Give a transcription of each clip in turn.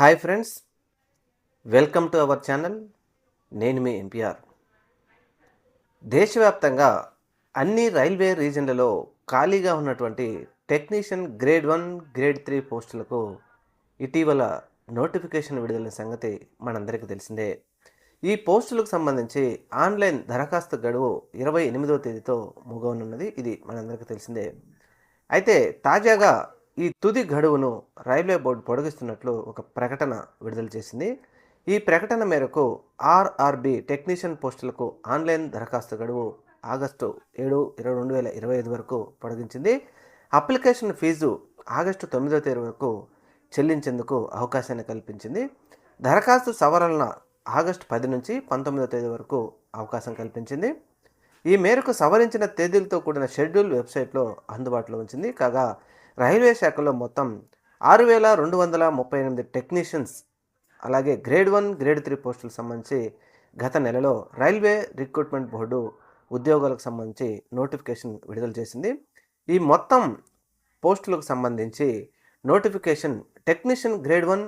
Hi friends welcome to our channel. నేను మీ NPR. దేశవ్యాప్తంగా అన్ని రైల్వే రీజన్లలో ఖాళీగా ఉన్నటువంటి technician grade one grade three పోస్టులకు ఇటీవల నోటిఫికేషన్ విడుదల సంగతి మనందరికీ తెలిసిందే. ఈ పోస్టులకు సంబంధించి ఆన్లైన్ దరఖాస్తు గడువు ఇరవై ఎనిమిదో తేదీతో ముగవనున్నది ఇది మనందరికీ తెలిసిందే. అయితే తాజాగా ఈ తుది గడువును రైల్వే బోర్డు పొడిగిస్తున్నట్లు ఒక ప్రకటన విడుదల చేసింది. ఈ ప్రకటన మేరకు ఆర్ఆర్బి టెక్నీషియన్ పోస్టులకు ఆన్లైన్ దరఖాస్తు గడువు ఆగస్టు ఏడు ఇరవై రెండు వేల ఇరవై ఐదు వరకు పొడిగించింది. అప్లికేషన్ ఫీజు ఆగస్టు తొమ్మిదో తేదీ వరకు చెల్లించేందుకు అవకాశాన్ని కల్పించింది. దరఖాస్తు సవరణ ఆగస్టు పది నుంచి పంతొమ్మిదో తేదీ వరకు అవకాశం కల్పించింది. ఈ మేరకు సవరించిన తేదీలతో కూడిన షెడ్యూల్ వెబ్సైట్లో అందుబాటులో ఉంచింది. కాగా రైల్వే శాఖలో మొత్తం ఆరు వేల రెండు వందల ముప్పై ఎనిమిది టెక్నీషియన్స్ అలాగే గ్రేడ్ వన్ గ్రేడ్ త్రీ పోస్టులకు సంబంధించి గత నెలలో రైల్వే రిక్రూట్మెంట్ బోర్డు ఉద్యోగాలకు సంబంధించి నోటిఫికేషన్ విడుదల చేసింది. ఈ మొత్తం పోస్టులకు సంబంధించి notification technician grade one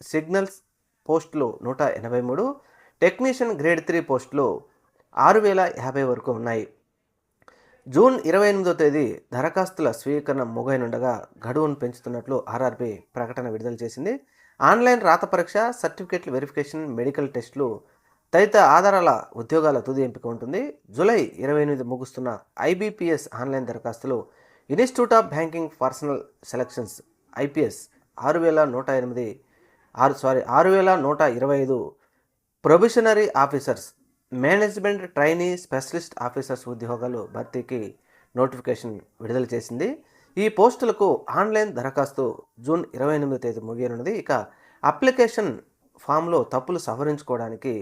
signals పోస్టులు నూట ఎనభై మూడు టెక్నీషియన్ గ్రేడ్ త్రీ పోస్టులు ఆరు వేల యాభై వరకు ఉన్నాయి. జూన్ ఇరవై ఎనిమిదో తేదీ దరఖాస్తుల స్వీకరణ ముగైనుండగా గడువును పెంచుతున్నట్లు ఆర్ఆర్బి ప్రకటన విడుదల చేసింది. ఆన్లైన్ రాత పరీక్ష సర్టిఫికేట్ల వెరిఫికేషన్ మెడికల్ టెస్టులు తదితర ఆధారాల ఉద్యోగాల తుది ఎంపిక ఉంటుంది. జూలై ఇరవై ఎనిమిది ముగుస్తున్న ఐబీపీఎస్ ఆన్లైన్ దరఖాస్తులు institute of banking personnel selections IPS ఆరు వేల నూట ఎనిమిది ఆరు సారీ ఆరు వేల నూట ఇరవై ఐదు probationary officers management trainee specialist officers ఉద్యోగాలు భర్తీకి నోటిఫికేషన్ విడుదల చేసింది. ఈ పోస్టులకు ఆన్లైన్ దరఖాస్తు జూన్ ఇరవై ఎనిమిది తేదీ ముగియనున్నది. ఇక అప్లికేషన్ ఫామ్లో తప్పులు సవరించుకోవడానికి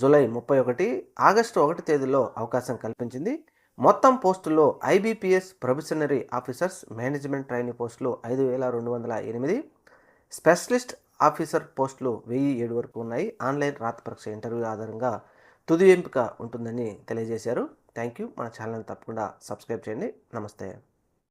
జూలై ముప్పై ఒకటి ఆగస్టు ఒకటి తేదీలో అవకాశం కల్పించింది. మొత్తం పోస్టుల్లో IBPS probationary officers management training పోస్టులు ఐదు వేల రెండు వందల ఎనిమిది స్పెషలిస్ట్ ఆఫీసర్ పోస్టులు వెయ్యి ఏడు వరకు ఉన్నాయి. ఆన్లైన్ రాత పరీక్ష ఇంటర్వ్యూ ఆధారంగా తుది ఎంపిక ఉంటుందని తెలియజేశారు. థ్యాంక్ యూ మన ఛానల్ని తప్పకుండా సబ్స్క్రైబ్ చేయండి. నమస్తే.